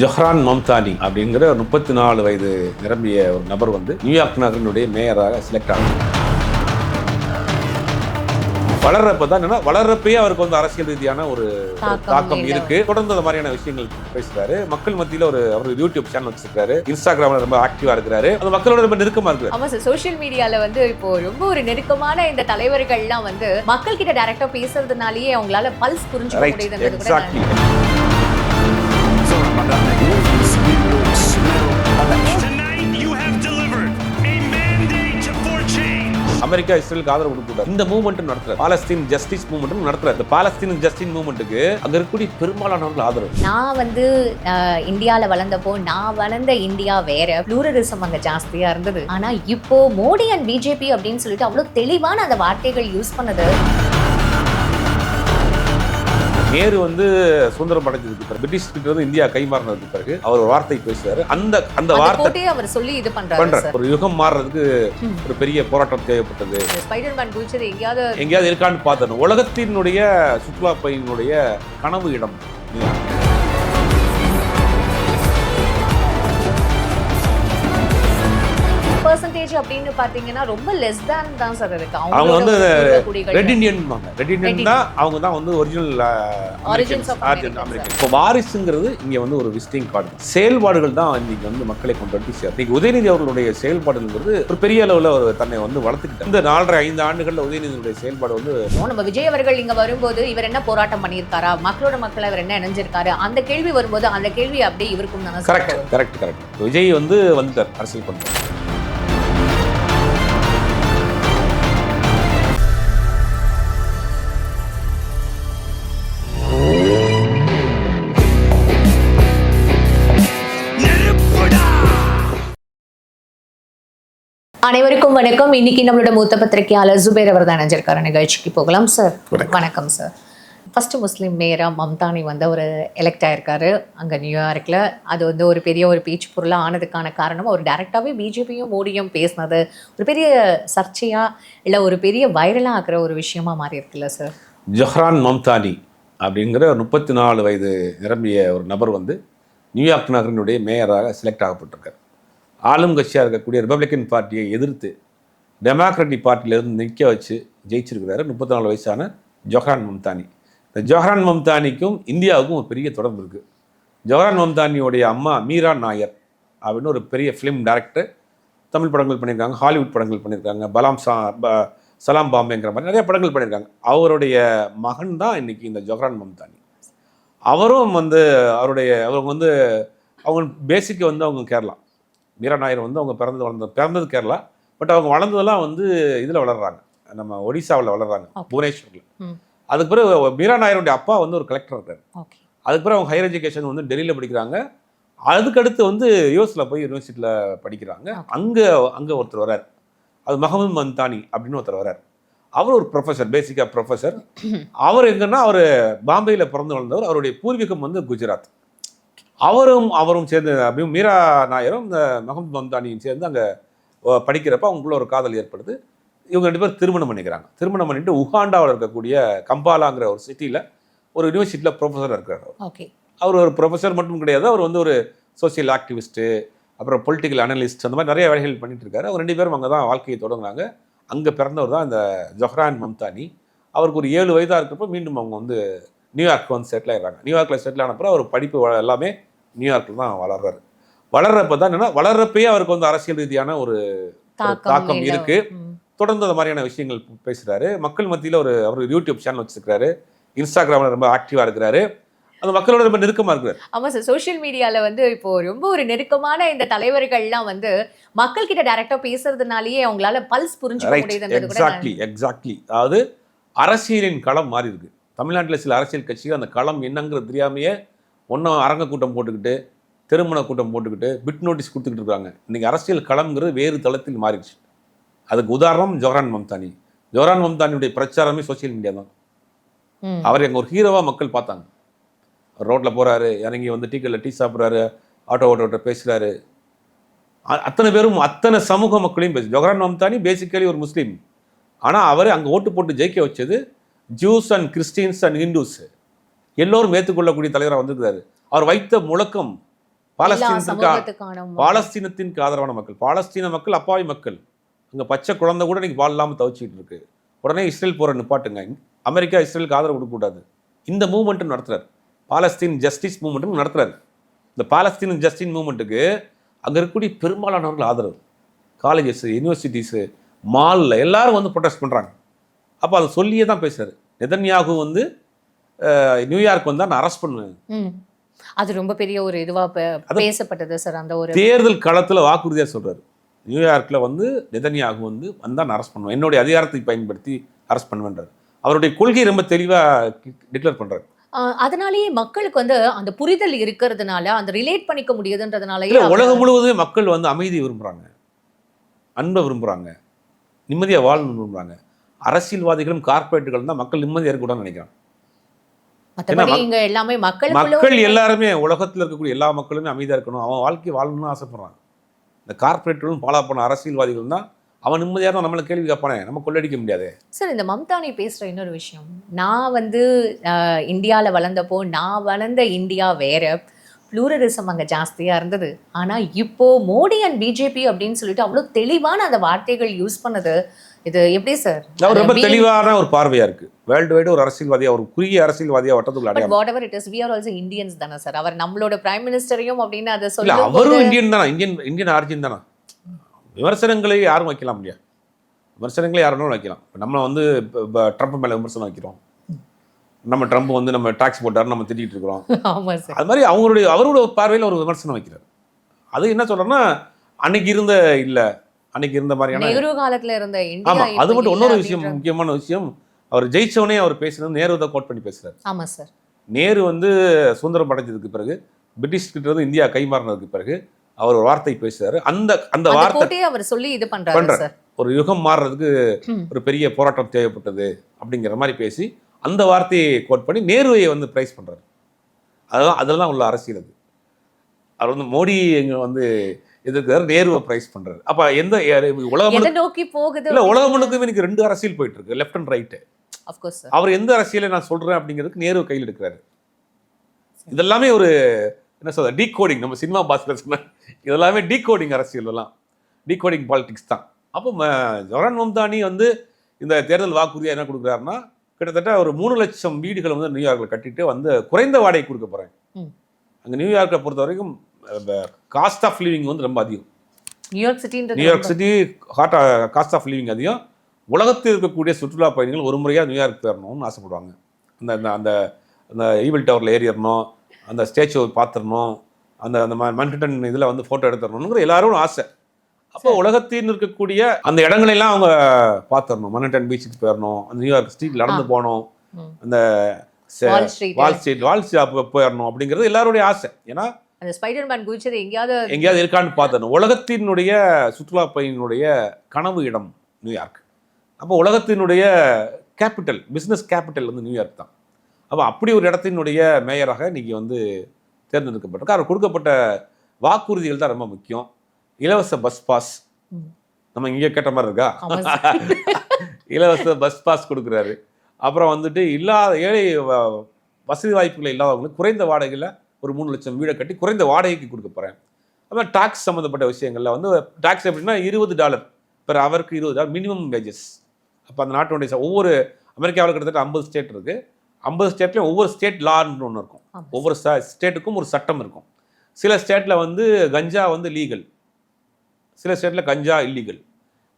ஜஹ்ரான் மம்தானி அப்படிங்கிற ஒரு முப்பத்தி நாலு வயது நிரம்பிய ஒரு நபர் வந்து நியூயார்க் நகரினுடைய மேயராக செலக்ட் ஆகும் வளர்றப்ப தான் என்னன்னா வளர்றப்பயே அவருக்கு வந்து அரசியல் ரீதியான ஒரு தாக்கம். இருக்கு. தொடர்ந்து அந்த மாதிரியான விஷயங்கள் பேசுறாரு. மக்கள் மத்தியில ஒரு அவர் யூடியூப் சேனல் வச்சிருக்காரு. இன்ஸ்டாகிராம்ல ரொம்ப ஆக்டிவா இருக்கிறாரு. அந்த மக்களோட ரொம்ப நெருக்கமா இருக்கிறாரு. ஆமா சார் சோஷியல் மீடியால வந்து இப்போ ரொம்ப ஒரு நெருக்கமான இந்த தலைவர்கள்லாம் வந்து மக்கள் கிட்ட டைரக்டா பேசுறதுனாலயே அவங்களால பல்ஸ் புரிஞ்சுக்க ரைட் அமெரிக்கா இஸ்ரேலுக்கு ஆதரவு கொடுக்கூடாது இந்த மூவ்மெண்ட் நடத்துறாரு. பாலஸ்தீன் ஜஸ்டிஸ் மூவ்மெண்ட் நடத்துறாரு. இந்த பாலஸ்தீன் ஜஸ்டிஸ் மூவ்மெண்ட்டுக்கு அங்க இருக்கக்கூடிய பெரும்பாலானவர்கள் ஆதரவு. நான் வந்து அஹ், இந்தியால வளர்ந்தப்போ நான் வளர்ந்த இந்தியா வேற. ப்ளூரலிசம் அங்க ஜாஸ்தியா இருந்தது. ஆனா இப்போ மோடி அண்ட் பிஜேபி அப்படின்னு சொல்லிட்டு அவ்வளவு தெளிவான அந்த வார்த்தைகள் யூஸ் பண்ணது. நேரு வந்து சுதந்திரம் அடைஞ்சதுக்கு பிறகு பிரிட்டிஷ் கிட்ட இருந்து இந்தியா கைமாறினதுக்கு பிறகு அவர் ஒரு வார்த்தை பேசுவாரு அந்த அந்த வார்த்தை அவர் சொல்லி இது பண்றாரு ஒரு யுகம் மாறுறதுக்கு. ஒரு பெரிய போராட்டம் தேவைப்பட்டது. எங்கேயாவது எங்கேயாவது இருக்கான்னு பார்த்தணும் உலகத்தினுடைய சுற்றுலா பயணியினுடைய கனவு இடம். பர்சன்டேஜ் அப்படின்னு பாத்தீங்கன்னா ரொம்ப லெஸ் தான் தான் சார் இருக்கு. அவங்க வந்து ரெட் இண்டியன் ரெட் இண்டியன் தான் அவங்க தான் வந்து ஒரிஜினல் அமெரிக்கன் இப்போ வாரிசுங்கிறது இங்க வந்து ஒரு விசிட்டிங் கார்டு செயல்பாடுகள் தான் இன்னைக்கு வந்து மக்களை கொண்டு வந்து சேரும். இன்னைக்கு உதயநிதி அவர்களுடைய செயல்பாடுங்கிறது ஒரு பெரிய அளவில் அவர் தன்னை வந்து வளர்த்துக்கிட்டார் இந்த நாலரை ஐந்து ஆண்டுகள்ல உதயநிதியுடைய செயல்பாடு வந்து நம்ம விஜய் அவர்கள் இங்க வரும்போது இவர் என்ன போராட்டம் பண்ணியிருக்காரா? மக்களோட மக்கள் அவர் என்ன இணைஞ்சிருக்காரு? அந்த கேள்வி வரும்போது அந்த கேள்வி அப்படியே இவருக்கும் தானே கரெக்ட் கரெக்ட் கரெக்ட் விஜய் வந்து வந்துட்டார் அரசியல் பண்ணுறார் அனைவருக்கும் வணக்கம். இன்னைக்கு நம்மளோட மூத்த பத்திரிகையாளர் ஜுபேர் அவர் தான் இணைஞ்சிருக்காரு. நிகழ்ச்சிக்கு போகலாம் சார் வணக்கம். சார் ஃபர்ஸ்ட் முஸ்லீம் மேயரா மம்தானி வந்து ஒரு எலெக்ட் ஆயிருக்காரு. அங்க நியூயார்க்ல அது வந்து ஒரு பெரிய ஒரு பேச்சு பொருளா ஆனதுக்கான காரணம் அவர் டைரக்டாவே பிஜேபியும் மோடியும் பேசினது. ஒரு பெரிய சர்ச்சையா இல்ல ஒரு பெரிய வைரலா ஆக்குற ஒரு விஷயமா மாறி இருக்குல்ல சார் ஜஹ்ரான் மம்தானி அப்படிங்கிற ஒரு முப்பத்தி நாலு வயது நிரம்பிய ஒரு நபர் வந்து நியூயார்க் நகரினுடைய மேயராக செலக்ட் ஆகப்பட்டிருக்கார். ஆளும் கட்சியாக இருக்கக்கூடிய ரிப்பப்ளிக்கன் பார்ட்டியை எதிர்த்து டெமோக்ராட்டிக் பார்ட்டியிலிருந்து நிற்க வச்சு ஜெயிச்சிருக்கிறாரு முப்பத்தி நாலு வயசான ஜொஹரான் மம்தானி இந்த ஜொஹரான் மம்தானிக்கும் இந்தியாவுக்கும் ஒரு பெரிய தொடர்பு இருக்குது ஜொஹரான் மம்தானியோடைய அம்மா மீரா நாயர் அப்படின்னு ஒரு பெரிய ஃபிலிம் டேரக்டர் தமிழ் படங்கள் பண்ணியிருக்காங்க ஹாலிவுட் படங்கள் பண்ணியிருக்காங்க பலாம் சா ப- சலாம் பாம்பேங்கிற மாதிரி நிறைய படங்கள் பண்ணியிருக்காங்க. அவருடைய மகன் தான் இன்றைக்கி இந்த ஜொஹரான் மம்தானி அவரும் வந்து அவருடைய அவங்க வந்து அவங்க பேசிக்கு வந்து அவங்க கேரளா. மீரா நாயர் வந்து அவங்க பிறந்து வளர்ந்த பிறந்தது கேரளா பட் அவங்க வளர்ந்ததெல்லாம் வந்து இதில் வளர்றாங்க. நம்ம ஒடிசாவில் வளர்றாங்க. புவனேஸ்வரில். அதுக்கு பிறகு மீரா நாயருடைய அப்பா வந்து ஒரு கலெக்டர் இருக்காரு. அதுக்கு பிறகு அவங்க ஹையர் எஜுகேஷன் வந்து டெல்லியில் படிக்கிறாங்க. அதுக்கடுத்து வந்து யூஎஸில் போய் யூனிவர்சிட்டியில் படிக்கிறாங்க. அங்கே அங்கே ஒருத்தர் வரார் அது மஹமூத் மந்தானி அப்படின்னு ஒருத்தர் வரார் அவர் ஒரு ப்ரொஃபஸர் பேசிக்காக ப்ரொஃபஸர் அவர் எங்கன்னா அவர் பாம்பேயில் பிறந்து வளர்ந்தவர். அவருடைய பூர்வீகம் வந்து குஜராத். அவரும் அவரும் சேர்ந்து அப்படியும் மீரா நாயரும் இந்த மஹமூத் மம்தானியும் சேர்ந்து அங்கே படிக்கிறப்ப அவங்களுக்குள்ள ஒரு காதல் ஏற்படுது. இவங்க ரெண்டு பேரும் திருமணம் பண்ணிக்கிறாங்க. திருமணம் பண்ணிட்டு உகாண்டாவில் இருக்கக்கூடிய கம்பாலாங்கிற ஒரு சிட்டியில் ஒரு யூனிவர்சிட்டியில் ப்ரொஃபஸராக இருக்கிறார். ஓகே. அவர் ஒரு ப்ரொஃபஸர் மட்டும் கிடையாது. அவர் வந்து ஒரு சோஷியல் ஆக்டிவிஸ்ட்டு அப்புறம் பொலிட்டிக்கல் அனலிஸ்ட் அந்த மாதிரி நிறைய வேலைகள் பண்ணிட்டு இருக்காரு. அவர் ரெண்டு பேரும் அங்கே தான் வாழ்க்கையை தொடங்குறாங்க அங்கே பிறந்தவர் தான் இந்த ஜொஹ்ரான் மம்தானி. அவருக்கு ஒரு ஏழு வயதாக இருக்கிறப்ப மீண்டும் அவங்க வந்து நியூயார்க் வந்து செட்டில் ஆயிடுறாங்க. நியூயார்க்கில் செட்டில் ஆனப்பறம் அவர் படிப்பு எல்லாமே நியூயார்க்கில் தான் வளர்றாரு. வளர்றப்ப தான் என்னன்னா வளர்றப்பயே அவருக்கு வந்து அரசியல் ரீதியான ஒரு தாக்கம். இருக்கு. தொடர்ந்து அந்த மாதிரியான விஷயங்கள் பேசுறாரு. மக்கள் மத்தியில் ஒரு அவர் யூடியூப் சேனல் வச்சிருக்காரு இன்ஸ்டாகிராமில் ரொம்ப ஆக்டிவாக இருக்கிறாரு. அந்த மக்களோட ரொம்ப நெருக்கமாக இருக்கிறாரு. ஆமா சார் சோஷியல் மீடியால வந்து இப்போ ரொம்ப ஒரு நெருக்கமான இந்த தலைவர்கள்லாம் வந்து மக்கள் கிட்ட டைரக்டா பேசுறதுனாலயே அவங்களால பல்ஸ் கூட எக்ஸாக்ட்லி எக்ஸாக்ட்லி அதாவது அரசியலின் களம் மாறி இருக்கு. தமிழ்நாட்டில் சில அரசியல் கட்சிகள் அந்த களம் என்னங்கிறது தெரியாமையே ஒன்றும் அரங்க கூட்டம் போட்டுக்கிட்டு திருமண கூட்டம் போட்டுக்கிட்டு பிட் நோட்டீஸ் கொடுத்துக்கிட்டு இருக்காங்க. இன்னைக்கு அரசியல் களம்ங்கிறது வேறு தளத்தில் மாறிடுச்சு. அதுக்கு உதாரணம் ஜோரான் மம்தானி. ஜோரான் மம்தானியுடைய பிரச்சாரமே சோஷியல் மீடியா தான். அவர் எங்க ஒரு ஹீரோவாக மக்கள் பார்த்தாங்க. ரோட்டில் போறாரு இறங்கி வந்து டீ கடையில் டீ சாப்பிட்றாரு ஆட்டோ ஓட்டோட்ட பேசுறாரு. அ- அத்தனை பேரும் அத்தனை சமூக மக்களையும் பேசு ஜொஹரான் மம்தானி பேசிக்கலி ஒரு முஸ்லீம். ஆனால் அவர் அங்கே ஓட்டு போட்டு ஜெயிக்க வச்சது Jews and Christians and Hindus. எல்லோரும் ஏற்றுக்கொள்ளக்கூடிய தலைவராக வந்திருக்கிறாரு. அவர் வைத்த முழக்கம் பாலஸ்தீனத்திற்கு பாலஸ்தீனத்திற்கு ஆதரவான மக்கள் பாலஸ்தீன மக்கள் அப்பாவி மக்கள். அங்கே பச்சை குழந்தை கூட இன்னைக்கு வால் இல்லாமல் தவிச்சிட்டு இருக்கு. உடனே இஸ்ரேல் போகிற நிப்பாட்டுங்க. அமெரிக்கா இஸ்ரேலுக்கு ஆதரவு கொடுக்கக்கூடாது. இந்த மூவ்மெண்ட்டும் நடத்துறாரு. பாலஸ்தீன் ஜஸ்டிஸ் மூவ்மெண்ட்டும் நடத்துறாரு. இந்த பாலஸ்தீன் ஜஸ்டிஸ் மூவ்மெண்ட்டுக்கு அங்கே இருக்கக்கூடிய பெரும்பாலானவர்கள் ஆதரவு. காலேஜஸ் யூனிவர்சிட்டிஸு மாலில் எல்லாரும் வந்து ப்ரொடெஸ்ட் பண்ணுறாங்க அப்போ அதை சொல்லியே தான் பேசுறாரு. நெதன்யாகு வந்து நியூயார்க் வந்தால் நான் அரெஸ்ட் பண்ணுவேன். அது ரொம்ப பெரிய ஒரு இதுவா பே- அது- பேசப்பட்டது சார் அந்த ஒரு தேர்தல் களத்தில் வாக்குறுதியாக சொல்றாரு. நியூயார்க்கில் வந்து நெதன்யாகு வந்து வந்தால் நான் அரெஸ்ட் பண்ணுவேன். என்னுடைய அதிகாரத்தை பயன்படுத்தி அரெஸ்ட் பண்ணுவேன்றார். அவருடைய கொள்கை ரொம்ப தெளிவாக டிக்ளேர் பண்ணுறாரு அதனாலேயே மக்களுக்கு வந்து அந்த புரிதல் இருக்கிறதுனால அந்த ரிலேட் பண்ணிக்க அவர் உலகம் முழுவதுமே மக்கள் வந்து அமைதியை விரும்புகிறாங்க அன்பை விரும்புகிறாங்க நிம்மதியாக வாழணும்னு விரும்புகிறாங்க அரசியல்வாதிகளும் கார்ப்பரேட்டுகளும் தான் மக்கள் நிம்மதியாக இருக்கக்கூடாதுன்னு நினைக்கிறாங்க. இங்க எல்லாமே மக்கள் எல்லாருமே உலகத்தில் இருக்கக்கூடிய எல்லா மக்களுமே அமைதியாக இருக்கணும். அவன் வாழ்க்கை வாழணும்னு ஆசைப்படுறான் இந்த கார்ப்பரேட்டுகளும் பாலா பண்ண அரசியல்வாதிகளும் தான் அவன் நிம்மதியாக தான் நம்மளை கேள்வி கேட்பானே. நம்ம கொள்ளடிக்க முடியாது. சார் இந்த மம்தானி பேசுற இன்னொரு விஷயம். நான் வந்து ஆஹ், இந்தியால வளர்ந்தப்போ நான் வளர்ந்த இந்தியா வேற. ப்ளூரலிசம் அங்க ஜாஸ்தியா இருந்தது. ஆனா இப்போ மோடி அண்ட் பிஜேபி அப்படின்னு சொல்லிட்டு அவ்வளவு தெளிவான அந்த வார்த்தைகள் யூஸ் பண்ணது. இது எப்படி சார் அவர் ரொம்ப தெளிவான ஒரு பார்வையா இருக்கு. வேர்ல்டு வைடு ஒரு அரசியல்வாதியா ஒரு குறுகிய அரசியல்வாதியா வட்டத்துக்குள்ள அடையாளம். Whatever it is we are also Indians தானே சார் அவர் நம்மளோட பிரைம் மினிஸ்டரையும் அப்படின்னு அதை சொல்லும் அவரும் இந்தியன் தானே. இந்தியன் இந்தியன் ஆர்ஜின் தானே. விமர்சனங்களை யாரும் வைக்கலாம் முடியாது விமர்சனங்களை யார் வேணாலும் வைக்கலாம் நம்ம வந்து ட்ரம்ப் மேல விமர்சனம் வைக்கிறோம். நம்ம ட்ரம்ப் வந்து நம்ம டாக்ஸ் போட்டாரு நம்ம திட்டிட்டு இருக்கிறோம். ஆமா சார் அது மாதிரி அவங்களுடைய அவருடைய பார்வையில் ஒரு விமர்சனம் வைக்கிறார். அது என்ன சொல்றேன்னா அன்னைக்கு இருந்த இல்ல அன்னைக்கு இருந்த மாதிரியான நெஹ்ரு காலத்துல இருந்த இந்தியா ஆமா அது மட்டும் இன்னொரு விஷயம் முக்கியமான விஷயம். அவர் ஜெயிச்சவனே அவர் பேசுனது நேரு தான் கோட் பண்ணி பேசுறாரு ஆமா சார் நேரு வந்து சுதந்திரம் அடைஞ்சதுக்கு பிறகு பிரிட்டிஷ் கிட்ட இருந்து இந்தியா கைமாறினதுக்கு பிறகு அவர் ஒரு வார்த்தை பேசுறாரு அந்த அந்த வார்த்தை அவர் சொல்லி இது பண்றாரு ஒரு யுகம் மாறுறதுக்கு. ஒரு பெரிய போராட்டம் தேவைப்பட்டது அப்படிங்கிற மாதிரி பேசி அந்த வார்த்தையை கோட் பண்ணி நேருவை வந்து பிரைஸ் பண்றாரு. அதுதான் அதெல்லாம் உள்ள அரசியல் அது. அவர் வந்து மோடி இங்க வந்து எதிர்க்கிறார் நேருவை பிரைஸ் பண்றாரு. அப்ப எந்த உலகம் நோக்கி போகுது இல்ல உலகம் முழுக்க எனக்கு ரெண்டு அரசியல் போயிட்டு இருக்கு லெஃப்ட் அண்ட் ரைட்டு அவர் எந்த அரசியலை நான் சொல்றேன் அப்படிங்கிறதுக்கு நேரு கையில் எடுக்கிறாரு. இதெல்லாமே ஒரு என்ன சொல்ற டீகோடிங் நம்ம சினிமா பாஸ்கர் சொன்ன இதெல்லாமே டீகோடிங் அரசியல் எல்லாம் டீகோடிங் பாலிடிக்ஸ் தான். அப்போ ஜொரான் மம்தானி வந்து இந்த தேர்தல் வாக்குறுதியாக என்ன கொடுக்குறாருன்னா கிட்டத்தட்ட ஒரு மூணு லட்சம் வீடுகளை வந்து நியூயார்க்கில் கட்டிட்டு வந்து குறைந்த வாடகை கொடுக்க போகிறேன் ம். அங்கே நியூயார்க்கை பொறுத்த வரைக்கும் காஸ்ட் ஆஃப் லிவிங் வந்து ரொம்ப அதிகம். New York சிட்டின்றது New York city hot cost of living அதிகம். உலகத்தில் இருக்கக்கூடிய சுற்றுலா பயணிகள் ஒரு முறையாக நியூயார்க் போயிடணும்னு ஆசைப்படுவாங்க. அந்த அந்த அந்த அந்த ஈவில் டவரில் ஏறிடணும் அந்த ஸ்டேச்சுவை பார்த்துடணும் அந்த அந்த மன்ஹட்டன் இதில் வந்து ஃபோட்டோ எடுத்துடணுங்கிற எல்லாரும் ஆசை. அப்போ உலகத்தில் இருக்கக்கூடிய அந்த இடங்களெல்லாம் அவங்க பார்த்துடணும் மன்ஹட்டன் பீச்சுக்கு போயிடணும் அந்த நியூயார்க் ஸ்ட்ரீட் நடந்து போகணும். அந்த வால் ஸ்ட்ரீட் வால் ஸ்ட்ரீட் போயிடணும் அப்படிங்கிறது எல்லாருடைய ஆசை. ஏன்னா அந்த ஸ்பைடர் மேன் குதிச்சது எங்கேயாவது எங்கேயாவது இருக்கான்னு பார்த்தணும் உலகத்தினுடைய சுற்றுலா பயணியினுடைய கனவு இடம் நியூயார்க். அப்போ உலகத்தினுடைய கேபிட்டல் பிஸ்னஸ் கேபிட்டல் வந்து நியூயார்க் தான். அப்போ அப்படி ஒரு இடத்தினுடைய மேயராக இன்னைக்கு வந்து தேர்ந்தெடுக்கப்பட்டிருக்கு. அவர் கொடுக்கப்பட்ட வாக்குறுதிகள் தான் ரொம்ப முக்கியம். இலவச பஸ் பாஸ். நம்ம இங்கே கேட்ட மாதிரி இருக்கா? இலவச பஸ் பாஸ் கொடுக்குறாரு. அப்புறம் வந்துட்டு இல்லாத ஏழை வசதி வாய்ப்புகள் இல்லாதவங்களுக்கு குறைந்த வாடகையில் ஒரு மூணு லட்சம் வீடை கட்டி குறைந்த வாடகைக்கு கொடுக்க போகிறேன் அப்புறம் டாக்ஸ் சம்மந்தப்பட்ட விஷயங்களில் வந்து டாக்ஸ் எப்படின்னா இருபது டாலர் பெர் அவருக்கு இருபது டாலர் மினிமம் வேஜஸ் அப்போ அந்த நாட்டினுடைய ஒவ்வொரு அமெரிக்காவில் கிட்டத்தட்ட ஐம்பது ஸ்டேட் இருக்குது ஐம்பது ஸ்டேட்லேயும் ஒவ்வொரு ஸ்டேட் லான்னு ஒன்று இருக்கும். ஒவ்வொரு ஸ்டேட்டுக்கும் ஒரு சட்டம் இருக்கும். சில ஸ்டேட்டில் வந்து கஞ்சா வந்து லீகல் சில ஸ்டேட்டில் கஞ்சா இல்லீகல்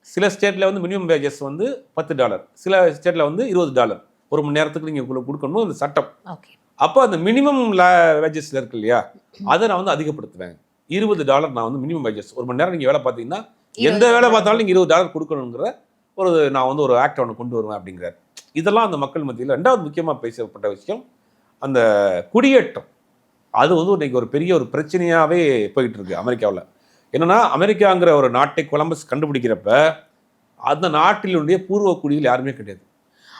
சில ஸ்டேட்டில் வந்து மினிமம் வேஜஸ் வந்து பத்து டாலர் சில ஸ்டேட்டில் வந்து இருபது டாலர் ஒரு மணி நேரத்துக்கு நீங்கள் கொடுக்கணும் அந்த சட்டம். ஓகே அப்போ அந்த மினிமம் வேஜஸில் இருக்கு இல்லையா? அதை நான் வந்து அதிகப்படுத்துவேன். இருபது டாலர் நான் வந்து மினிமம் வேஜஸ் ஒரு மணி நேரம் நீங்கள் வேலை பார்த்தீங்கன்னா எந்த வேலை பார்த்தாலும் நீங்கள் இருபது டாலர் கொடுக்கணுங்கிற ஒரு நான் வந்து ஒரு ஆக்ட் ஒன்று கொண்டு வருவேன் அப்படிங்கிறார். இதெல்லாம் அந்த மக்கள் மத்தியில் ரெண்டாவது முக்கியமாக பேசப்பட்ட விஷயம் அந்த குடியேற்றம். அது வந்து இன்னைக்கு ஒரு பெரிய ஒரு பிரச்சனையாகவே போயிட்டு இருக்கு அமெரிக்காவில். என்னன்னா அமெரிக்காங்கிற ஒரு நாட்டை கொலம்பஸ் கண்டுபிடிக்கிறப்ப அந்த நாட்டினுடைய பூர்வ குடியில் யாருமே கிடையாது.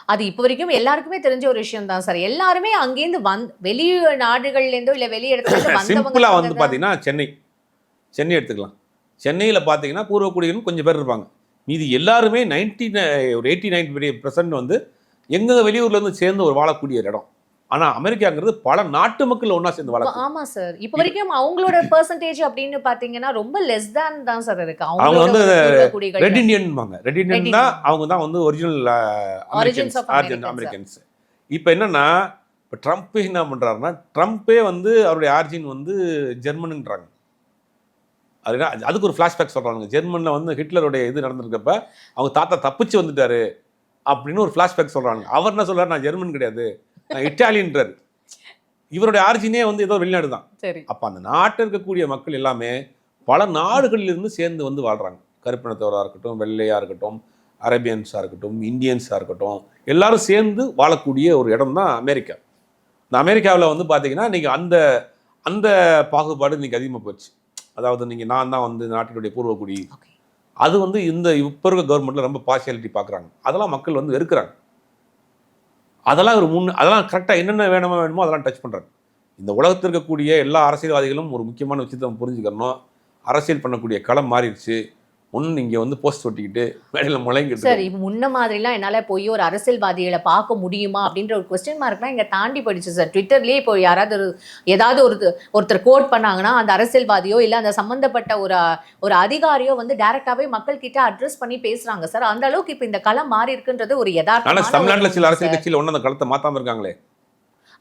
அது இப்போ வரைக்கும் எல்லாருக்குமே தெரிஞ்ச ஒரு விஷயம் தான் சார். எல்லாருமே அங்கேருந்து வந் வெளி நாடுகள்ல இருந்தோ இல்ல வெளி இடத்துல சிம்பிளாக வந்து பார்த்தீங்கன்னா சென்னை. சென்னை எடுத்துக்கலாம். சென்னையில் பார்த்தீங்கன்னா பூர்வ குடிகள் கொஞ்சம் பேர் இருப்பாங்க. மீதி எல்லாருமே நைன்டி ஒரு எயிட்டி நைன்டி பர்சன்ட் வந்து எங்க வெளியூர்ல இருந்து சேர்ந்து ஒரு வாழக்கூடிய ஒரு இடம். ஆனா அமெரிக்காங்கிறது பல நாட்டு மக்கள் ஒண்ணா சேர்ந்து வளர்க்கும் ஆமா சார் இப்போ வரைக்கும் அவங்களோட பெர்சன்டேஜ் அப்படின்னு பாத்தீங்கன்னா ரொம்ப லெஸ் தான் தான் சார் இருக்கு. அவங்க வந்து. ரெட் இண்டியன்பாங்க ரெட் இண்டியன் தான் அவங்க தான் வந்து ஒரிஜினல் ஆர்ஜின். அமெரிக்கன்ஸ் இப்போ என்னன்னா இப்போ ட்ரம்ப் என்ன பண்றாருன்னா ட்ரம்ப்பே வந்து அவருடைய ஆர்ஜின் வந்து ஜெர்மனுன்றாங்க அதுனா அதுக்கு ஒரு ஃப்ளாஷ்பேக் சொல்றாங்க ஜெர்மன்ல வந்து ஹிட்லருடைய இது நடந்திருக்கப்ப அவங்க தாத்தா தப்பிச்சு வந்துட்டாரு அப்படின்னு ஒரு ஃப்ளாஷ்பேக் சொல்றாங்க அவர் என்ன சொல்றாரு நான் ஜெர்மன் கிடையாது. இட்டாலியன்றாரு இவருடைய ஆர்ஜினே வந்து ஏதோ வெளிநாடு தான். சரி. அப்போ அந்த நாட்டில் இருக்கக்கூடிய மக்கள் எல்லாமே பல நாடுகளிலிருந்து சேர்ந்து வந்து வாழ்கிறாங்க கருப்பினத்தவராக இருக்கட்டும் வெள்ளையாக இருக்கட்டும் அரேபியன்ஸாக இருக்கட்டும் இந்தியன்ஸாக இருக்கட்டும் எல்லாரும் சேர்ந்து வாழக்கூடிய ஒரு இடம் தான் அமெரிக்கா. இந்த அமெரிக்காவில் வந்து பார்த்தீங்கன்னா இன்றைக்கி அந்த அந்த பாகுபாடு இன்னைக்கு அதிகமாக போச்சு. அதாவது நீங்கள் நான் தான் வந்து நாட்டினுடைய பூர்வக்குடி. அது வந்து இந்த இப்போ இருக்க கவர்மெண்ட்டில் ரொம்ப பார்ஷியாலிட்டி பார்க்குறாங்க அதெல்லாம் மக்கள் வந்து வெறுக்கிறாங்க. அதெல்லாம் ஒரு முன் அதெல்லாம் கரெக்டாக என்னென்ன வேணுமோ வேணுமோ அதெல்லாம் டச் பண்ணுறாங்க இந்த உலகத்தில் இருக்கக்கூடிய எல்லா அரசியல்வாதிகளும் ஒரு முக்கியமான விஷயத்தை நம்ம புரிஞ்சுக்கணும். அரசியல் பண்ணக்கூடிய களம் மாறிடுச்சு. ஒன்று இங்கே வந்து போஸ்ட் ஒட்டிக்கிட்டு மேடையில் முளைங்கிட்டு சார் இப்போ முன்ன மாதிரிலாம் என்னால போய் ஒரு அரசியல்வாதிகளை பார்க்க முடியுமா அப்படின்ற ஒரு கொஸ்டின் மார்க்லாம் இங்க தாண்டி போயிடுச்சு சார். ட்விட்டர்லயே இப்போ யாராவது ஒரு ஏதாவது ஒரு ஒருத்தர் கோட் பண்ணாங்கன்னா அந்த அரசியல்வாதியோ இல்ல அந்த சம்பந்தப்பட்ட ஒரு ஒரு அதிகாரியோ வந்து டைரக்டாவே மக்கள் கிட்ட அட்ரஸ் பண்ணி பேசுறாங்க சார். அந்த அளவுக்கு இப்போ இந்த களம் மாறி இருக்குன்றது ஒரு ஆனால் யதார்த்தமான தமிழ்நாட்டில் சில அரசியல். கட்சியில் ஒன்றும் அந்த களத்தை மாற்றாம இருக்காங்களே.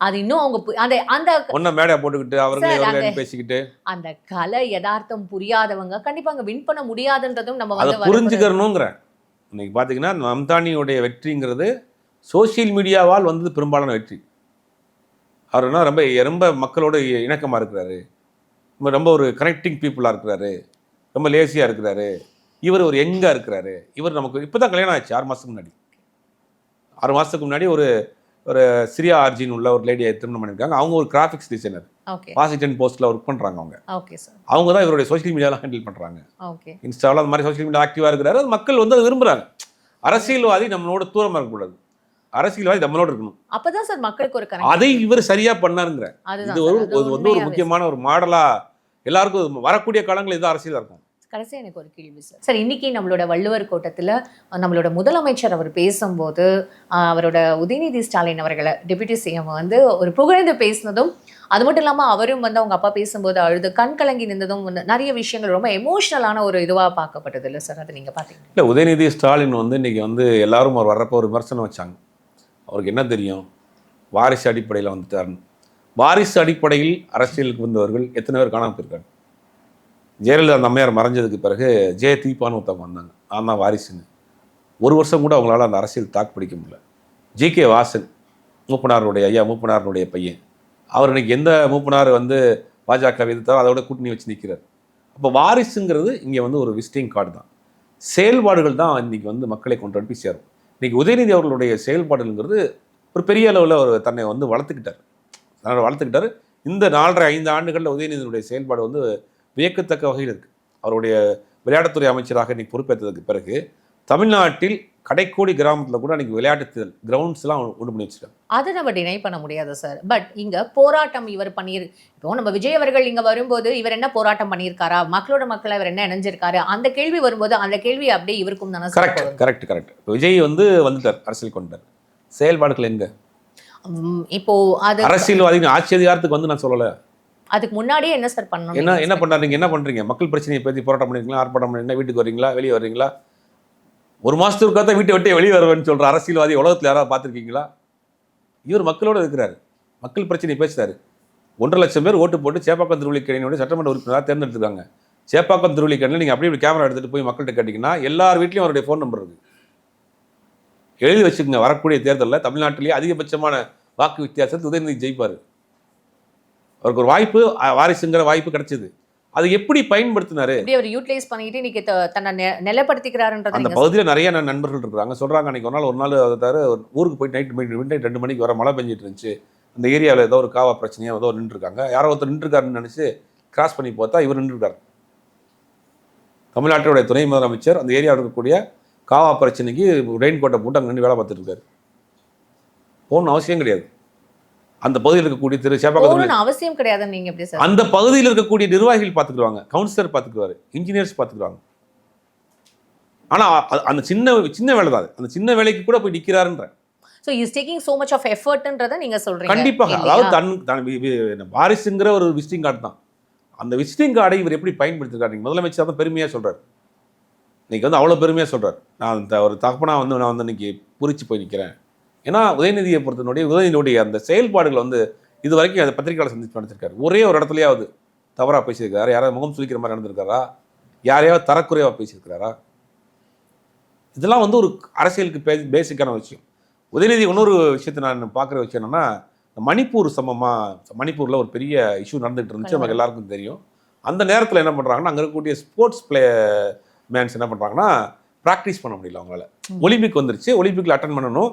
அது இன்னும் அவங்க அந்த அந்த ஒன்றும் மேடையை போட்டுக்கிட்டு அவர்களே பேசிக்கிட்டு. அந்த கலை யதார்த்தம் புரியாதவங்க கண்டிப்பா அங்க வின் பண்ண முடியாதுன்றதும் நம்ம வந்து புரிஞ்சுக்கிறணுங்கிறேன் இன்னைக்கு பார்த்தீங்கன்னா மம்தானியுடைய வெற்றிங்கிறது சோஷியல் மீடியாவால் வந்தது பெரும்பாலான வெற்றி. அவர் என்ன ரொம்ப ரொம்ப மக்களோட இணக்கமாக இருக்கிறாரு. ரொம்ப ரொம்ப ஒரு கனெக்டிங் பீப்புளாக இருக்கிறாரு. ரொம்ப லேசியாக இருக்கிறாரு. இவர் ஒரு யங்காக இருக்கிறாரு. இவர் நமக்கு இப்போ தான் கல்யாணம் ஆச்சு ஆறு மாதத்துக்கு முன்னாடி. ஆறு மாதத்துக்கு முன்னாடி ஒரு ஒரு சிரியா ஆர்ஜின் உள்ள ஒரு லேடியை திருமணம் பண்ணியிருக்காங்க. அவங்க ஒரு கிராஃபிக்ஸ் டிசைனர் வாஷிங்டன் போஸ்ட்டில் ஒர்க் பண்ணுறாங்க அவங்க. அவங்க தான் இவருடைய சோஷியல் மீடியாவில் ஹேண்டில் பண்ணுறாங்க ஓகே இன்ஸ்டாவில் அந்த மாதிரி சோஷியல் மீடியா ஆக்டிவாக இருக்கிறாரு. அது மக்கள் வந்து அதை விரும்புகிறாங்க அரசியல்வாதி நம்மளோட தூரமாக இருக்கக்கூடாது. அரசியல்வாதி நம்மளோட இருக்கணும். அப்பதான் சார் மக்களுக்கு ஒரு அதை இவர் சரியா பண்ணாருங்கிற. இது ஒரு வந்து ஒரு முக்கியமான ஒரு மாடலா எல்லாருக்கும் வரக்கூடிய காலங்கள் இது அரசியலா இருக்கும். கடைசி எனக்கு ஒரு கேள்வி சார் சார் இன்னைக்கு நம்மளோட வள்ளுவர் கோட்டத்தில் நம்மளோட முதலமைச்சர் அவர் பேசும்போது அவரோட உதயநிதி ஸ்டாலின் அவர்களை டெபியூட்டி சிஎம் வந்து ஒரு புகழ்ந்து பேசினதும் அது மட்டும் இல்லாமல் அவரும் வந்து அவங்க அப்பா பேசும்போது அழுது கண் கலங்கி நின்றதும் வந்து நிறைய விஷயங்கள் ரொம்ப எமோஷ்னலான ஒரு இதுவாக பார்க்கப்பட்டது இல்லை சார் அது நீங்கள் பார்த்தீங்க இல்லை உதயநிதி ஸ்டாலின் வந்து இன்றைக்கி வந்து எல்லாரும் அவர் வர்றப்போ ஒரு விமர்சனம் வச்சாங்க. அவருக்கு என்ன தெரியும்? வாரிசு அடிப்படையில் வந்துட்டார் வாரிசு அடிப்படையில் அரசியலுக்கு வந்தவர்கள் எத்தனை பேர் காணாமல் போயிருக்காங்க? ஜெயலலிதா அந்த அம்மையார் மறைஞ்சதுக்கு பிறகு ஜெய தீபான்னு ஒருத்தவங்க வந்தாங்க. நான் தான் வாரிசுன்னு. ஒரு வருஷம் கூட அவங்களால அந்த அரசியல் தாக்கு பிடிக்க முடியல. ஜி கே வாசன் மூப்பனாருடைய ஐயா மூப்பனாருடைய பையன். அவர் இன்னைக்கு எந்த மூப்பனார் வந்து பாஜக எதிர்த்தாரோ அதோட கூட்டணி வச்சு நிற்கிறார் அப்போ வாரிசுங்கிறது இங்கே வந்து ஒரு விசிட்டிங் கார்டு தான். செயல்பாடுகள் தான் இன்றைக்கி வந்து மக்களை கொண்டு போய் சேரும். இன்றைக்கி உதயநிதி அவர்களுடைய செயல்பாடுங்கிறது ஒரு பெரிய அளவில் அவர் தன்னை வந்து வளர்த்துக்கிட்டார். தன்னை வளர்த்துக்கிட்டார். இந்த நாலரை ஐந்து ஆண்டுகளில் உதயநிதியினுடைய செயல்பாடு வந்து வியக்கத்தக்க வகையில் இருக்குது அவருடைய விளையாட்டுத்துறை அமைச்சராக இன்னைக்கு பொறுப்பேற்றதுக்கு பிறகு தமிழ்நாட்டில் கடைக்கோடி கிராமத்தில் கூட இன்னைக்கு விளையாட்டு கிரவுண்ட்ஸ்லாம் உண்டு பண்ணி வச்சிருக்காங்க. அதை நம்ம டினை பண்ண முடியாது சார் பட் இங்க போராட்டம் இவர் பண்ணியிரு இப்போ நம்ம விஜய் அவர்கள் இங்க வரும்போது இவர் என்ன போராட்டம் பண்ணியிருக்காரா மக்களோட மக்களை இவர் என்ன இணைஞ்சிருக்காரு? அந்த கேள்வி வரும்போது அந்த கேள்வி அப்படியே இவருக்கும் தானே கரெக்ட். கரெக்ட் கரெக்ட் விஜய் வந்து வந்துட்டார் அரசியல் கொண்டார். செயல்பாடுகள் எங்க? உம், இப்போ அது அரசியல்வாதிகள் ஆட்சி அதிகாரத்துக்கு வந்து நான் சொல்லலை. அதுக்கு முன்னாடியே என்ன சார் பண்ணணும் என்ன என்ன பண்றாங்க என்ன பண்றீங்க? மக்கள் பிரச்சனையை பற்றி போராட்டம் பண்ணிருக்கீங்களா? ஆர்ப்பாட்டம் பண்ணிருக்கீங்களா? வீட்டுக்கு வரீங்களா வெளியே வர்றீங்களா? ஒரு மாசத்துக்கு தான் வீட்டை விட்டே வெளியே வருவேன்னு சொல்ற அரசியல்வாதி உலகத்துல யாராவது பார்த்திருக்கீங்களா? இவர் மக்களோட இருக்கிறாரு. மக்கள் பிரச்சனையை பேசுறாரு. ஒன்றரை லட்சம் பேர் ஓட்டு போட்டு சேப்பாக்கம் திருவள்ளிக்கணியோட சட்டமன்ற உறுப்பினராக தேர்ந்தெடுத்துருக்காங்க. சேப்பாக்கம் திருவள்ளிக்கணியில் நீங்கள் அப்படியே கேமரா எடுத்துட்டு போய் மக்கள்கிட்ட கேட்டிங்கன்னா எல்லார் வீட்லையும் அவருடைய ஃபோன் நம்பர் இருக்கு. எழுதி வச்சுக்கோங்க. வரக்கூடிய தேர்தலில் தமிழ்நாட்டிலேயே அதிகபட்சமான வாக்கு வித்தியாசத்தில் உதயநிதி ஜெயிப்பார். அவருக்கு ஒரு வாய்ப்பு வாரிசுங்கிற வாய்ப்பு கிடைச்சது. அது எப்படி பயன்படுத்தினாரு? அவர் யூட்டிலைஸ் பண்ணிட்டு இன்னைக்கு தன்னை நிலைப்படுத்திக்கிறாருன்றதை அந்த பகுதியில் நிறைய நண்- நண்பர்கள் இருக்கிறாங்க. சொல்றாங்க அன்னைக்கு ஒரு நாள் ஒரு நாள் அதை தவிர ஊருக்கு போயிட்டு நைட் மிட் நைட் ரெண்டு மணிக்கு வர மழை பெஞ்சிட்டு இருந்துச்சு. அந்த ஏரியாவில் ஏதோ ஒரு காவா பிரச்சனையோ ஏதோ நின்றுருக்காங்க. யாரோ ஒருத்தர் நின்றுருக்காருன்னு நினச்சி கிராஸ் பண்ணி பார்த்தா இவர் நின்றுருக்காரு. தமிழ்நாட்டுடைய துணை முதலமைச்சர் அந்த ஏரியாவில் இருக்கக்கூடிய காவா பிரச்சனைக்கு ரெயின் கோட்டை போட்டு அங்கே நின்று வேலை பார்த்துட்டு இருக்காரு. போகணும் அவசியம் கிடையாது. அந்த பகுதியில் இருக்கக்கூடிய திரு சேப்பாக்கத்தில் அவசியம் கிடையாதுன்னு நீங்க எப்படி அந்த பகுதியில் இருக்கக்கூடிய நிர்வாகிகள் பார்த்துக்குவாங்க கவுன்சிலர் பார்த்துக்குவாரு இன்ஜினியர்ஸ் பார்த்துக்குவாங்க ஆனால் அந்த சின்ன சின்ன வேலை தான். அந்த சின்ன வேலைக்கு கூட போய் நிற்கிறாருன்ற so is taking so much of எஃபர்ட்ன்றதை நீங்க சொல்றீங்க. கண்டிப்பாக? அதாவது தன் தன் வாரிசுங்கிற ஒரு விசிட்டிங் கார்டு தான். அந்த விசிட்டிங் கார்டை இவர் எப்படி பயன்படுத்திருக்காரு? நீங்கள் முதலமைச்சர் தான் பெருமையாக சொல்றாரு. இன்னைக்கு வந்து அவ்வளோ பெருமையாக சொல்றாரு. நான் இந்த ஒரு தகப்பனா வந்து நான் வந்து இன்னைக்கு பூரிச்சு போய் நிற்கிறேன் ஏன்னா உதயநிதியை பொறுத்தனுடைய உதயநிதியுடைய அந்த செயல்பாடுகள் வந்து இது வரைக்கும் அந்த பத்திரிகையாளர் சந்திச்சு நடத்திருக்காரு ஒரே ஒரு இடத்துலயாவது தவறாக பேசியிருக்காரு. யாராவது முகம் சுளிக்கிற மாதிரி நடந்திருக்காரா? யாரையாவது தரக்குறைவாக பேசியிருக்கிறாரா? இதெல்லாம் வந்து ஒரு அரசியலுக்கு பே பேசிக்கான விஷயம். உதயநிதி இன்னொரு விஷயத்தை நான் பார்க்குற விஷயம் என்னன்னா மணிப்பூர் சம்பவமாக மணிப்பூரில் ஒரு பெரிய இஷ்யூ நடந்துகிட்டு இருந்துச்சு. நமக்கு எல்லாருக்கும் தெரியும். அந்த நேரத்தில் என்ன பண்ணுறாங்கன்னா அங்கே இருக்கக்கூடிய ஸ்போர்ட்ஸ் பிளே மேன்ஸ் என்ன பண்ணுறாங்கன்னா ப்ராக்டிஸ் பண்ண முடியல அவங்களால. ஒலிம்பிக் வந்துருச்சு. ஒலிம்பிக்கில் அட்டன் பண்ணணும்.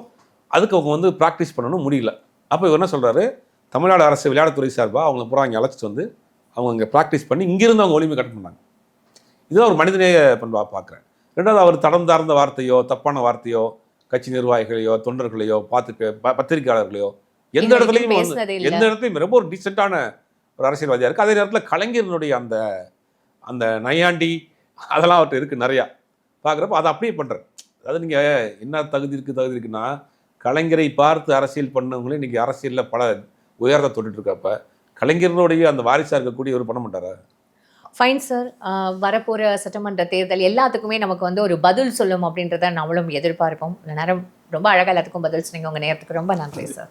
அதுக்கு அவங்க வந்து ப்ராக்டிஸ் பண்ணணும் முடியல. அப்போ இவர் என்ன சொல்கிறாரு தமிழ்நாடு அரசு விளையாட்டுத்துறை சார்பாக அவங்க பூரா இங்கே அழைச்சிட்டு வந்து அவங்க இங்கே ப்ராக்டிஸ் பண்ணி இங்கிருந்து அவங்க ஒலிம்பிக் அட்டன் பண்ணாங்க இதுதான் ஒரு மனிதநேய பண்பாக பார்க்குறேன். ரெண்டாவது அவர் தடம் சார்ந்த வார்த்தையோ தப்பான வார்த்தையோ கட்சி நிர்வாகிகளையோ தொண்டர்களையோ பார்த்து பத்திரிகையாளர்களையோ எந்த இடத்துலையும். எந்த இடத்துலையும் ரொம்ப ஒரு டீசெண்டான ஒரு அரசியல்வாதியாக இருக்குது அதே நேரத்தில் கலைஞரனுடைய அந்த அந்த நையாண்டி அதெல்லாம் அவர்கிட்ட இருக்குது நிறையா. பார்க்குறப்ப அதை அப்படியே பண்ணுறாரு அதாவது நீங்கள் என்ன தகுதி இருக்குது தகுதி இருக்குன்னா கலைஞரை பார்த்து அரசியல் பண்ணவங்களே இன்றைக்கி அரசியலில் பல உயரத்தை தொட்டுட்ருக்கப்ப கலைஞர்களுடைய அந்த வாரிசாக இருக்கக்கூடிய ஒரு பண்ண மாட்டாரா? ஃபைன் சார் வரப்போகிற சட்டமன்ற தேர்தல் எல்லாத்துக்குமே நமக்கு வந்து ஒரு பதில் சொல்லும் அப்படின்றத நம்மளும் எதிர்பார்ப்போம். நேரம் ரொம்ப அழகாக எல்லாத்துக்கும் பதில் சொன்னீங்க. உங்கள் நேரத்துக்கு ரொம்ப நன்றி சார்